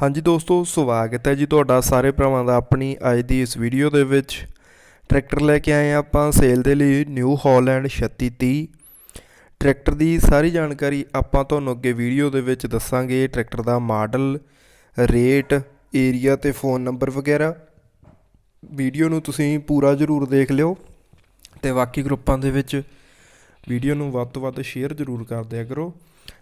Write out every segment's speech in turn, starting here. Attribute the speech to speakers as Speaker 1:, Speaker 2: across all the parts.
Speaker 1: ਹਾਂਜੀ ਦੋਸਤੋ, ਸਵਾਗਤ ਹੈ ਜੀ ਤੁਹਾਡਾ ਸਾਰੇ ਭਰਾਵਾਂ ਦਾ ਆਪਣੀ ਅੱਜ ਦੀ ਇਸ ਵੀਡੀਓ ਦੇ ਵਿੱਚ। ਟਰੈਕਟਰ ਲੈ ਕੇ ਆਏ ਹਾਂ ਆਪਾਂ ਸੇਲ ਦੇ ਲਈ ਨਿਊ ਹਾਲੈਂਡ 3630 ਟਰੈਕਟਰ ਦੀ ਸਾਰੀ ਜਾਣਕਾਰੀ ਆਪਾਂ ਤੁਹਾਨੂੰ ਅੱਗੇ ਵੀਡੀਓ ਦੇ ਵਿੱਚ ਦੱਸਾਂਗੇ। ਟਰੈਕਟਰ ਦਾ ਮਾਡਲ, ਰੇਟ ਏਰੀਆ ਤੇ ਫੋਨ ਨੰਬਰ ਵਗੈਰਾ। ਵੀਡੀਓ ਨੂੰ ਤੁਸੀਂ ਪੂਰਾ ਜ਼ਰੂਰ ਦੇਖ ਲਿਓ ਤੇ ਬਾਕੀ ਗਰੁੱਪਾਂ ਦੇ ਵਿੱਚ ਵੀਡੀਓ ਨੂੰ ਵੱਧ ਤੋਂ ਵੱਧ ਸ਼ੇਅਰ ਜ਼ਰੂਰ ਕਰ ਦਿਆ ਕਰੋ।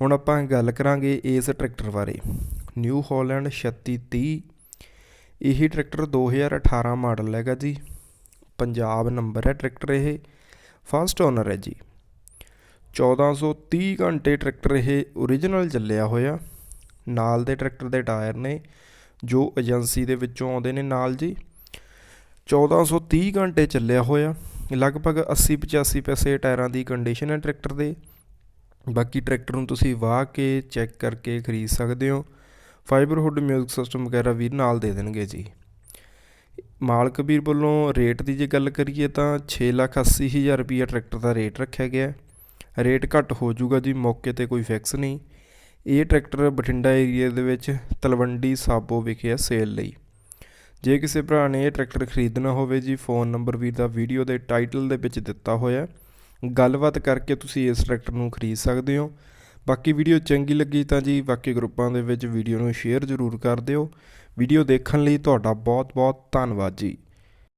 Speaker 1: ਹੁਣ ਆਪਾਂ ਗੱਲ ਕਰਾਂਗੇ ਇਸ ਟਰੈਕਟਰ ਬਾਰੇ। ਨਿਊ ਹਾਲੈਂਡ 3630 ਇਹ ਟਰੈਕਟਰ 2018 ਮਾਡਲ ਹੈਗਾ ਜੀ। ਪੰਜਾਬ ਨੰਬਰ ਹੈ ਟਰੈਕਟਰ ਇਹ। ਫਸਟ ਓਨਰ ਹੈ ਜੀ। 1430 ਘੰਟੇ ਟਰੈਕਟਰ ਇਹ ਓਰੀਜਨਲ ਚੱਲਿਆ ਹੋਇਆ। ਨਾਲ ਦੇ ਟਰੈਕਟਰ ਦੇ ਟਾਇਰ ਨੇ, ਜੋ ਏਜੰਸੀ ਦੇ ਵਿੱਚੋਂ ਆਉਂਦੇ ਨੇ ਨਾਲ ਜੀ। 1430 ਘੰਟੇ ਚੱਲਿਆ ਹੋਇਆ। ਲਗਭਗ 80 85 ਪੈਸੇ ਟਾਇਰਾਂ ਦੀ ਕੰਡੀਸ਼ਨ ਹੈ ਟਰੈਕਟਰ ਦੇ। ਬਾਕੀ ਟਰੈਕਟਰ ਨੂੰ ਤੁਸੀਂ ਵਾਹ ਕੇ ਚੈੱਕ ਕਰਕੇ ਖਰੀਦ ਸਕਦੇ ਹੋ। ਫਾਈਬਰਹੁੱਡ ਮਿਊਜ਼ਿਕ ਸਿਸਟਮ ਵਗੈਰਾ ਵੀ ਨਾਲ ਦੇ ਦੇਣਗੇ ਜੀ। ਮਾਲਕ ਵੀਰ ਵੱਲੋਂ ਰੇਟ ਦੀ ਜੇ ਗੱਲ ਕਰੀਏ ਤਾਂ 680000 ਰੁਪਈਆ ਟਰੈਕਟਰ ਦਾ ਰੇਟ ਰੱਖਿਆ ਗਿਆ ਰੇਟ ਘੱਟ ਹੋ ਜਾਊਗਾ ਜੀ, ਮੌਕੇ ਤੇ ਕੋਈ ਫਿਕਸ ਨਹੀਂ। ਇਹ ਟਰੈਕਟਰ ਬਠਿੰਡਾ ਏਰੀਆ ਦੇ ਵਿੱਚ ਤਲਵੰਡੀ ਸਾਬੋ ਵਿਖੇ ਹੈ ਸੇਲ ਲਈ। ਜੇ ਕਿਸੇ ਭਰਾ ਨੇ ਇਹ ਟਰੈਕਟਰ ਖਰੀਦਣਾ ਹੋਵੇ ਜੀ, ਫੋਨ ਨੰਬਰ ਵੀਰ ਦਾ ਵੀਡੀਓ ਦੇ ਟਾਈਟਲ ਦੇ ਵਿੱਚ ਦਿੱਤਾ ਹੋਇਆ ਗੱਲਬਾਤ ਕਰਕੇ ਤੁਸੀਂ ਇਸ ਟਰੈਕਟਰ ਨੂੰ ਖਰੀਦ ਸਕਦੇ ਹੋ। ਬਾਕੀ ਵੀਡੀਓ ਚੰਗੀ ਲੱਗੀ ਤਾਂ ਜੀ ਬਾਕੀ ਗਰੁੱਪਾਂ ਦੇ ਵਿੱਚ ਵੀਡੀਓ ਨੂੰ ਸ਼ੇਅਰ ਜ਼ਰੂਰ ਕਰ ਦਿਓ। ਵੀਡੀਓ ਦੇਖਣ ਲਈ ਤੁਹਾਡਾ ਬਹੁਤ ਬਹੁਤ ਧੰਨਵਾਦ ਜੀ।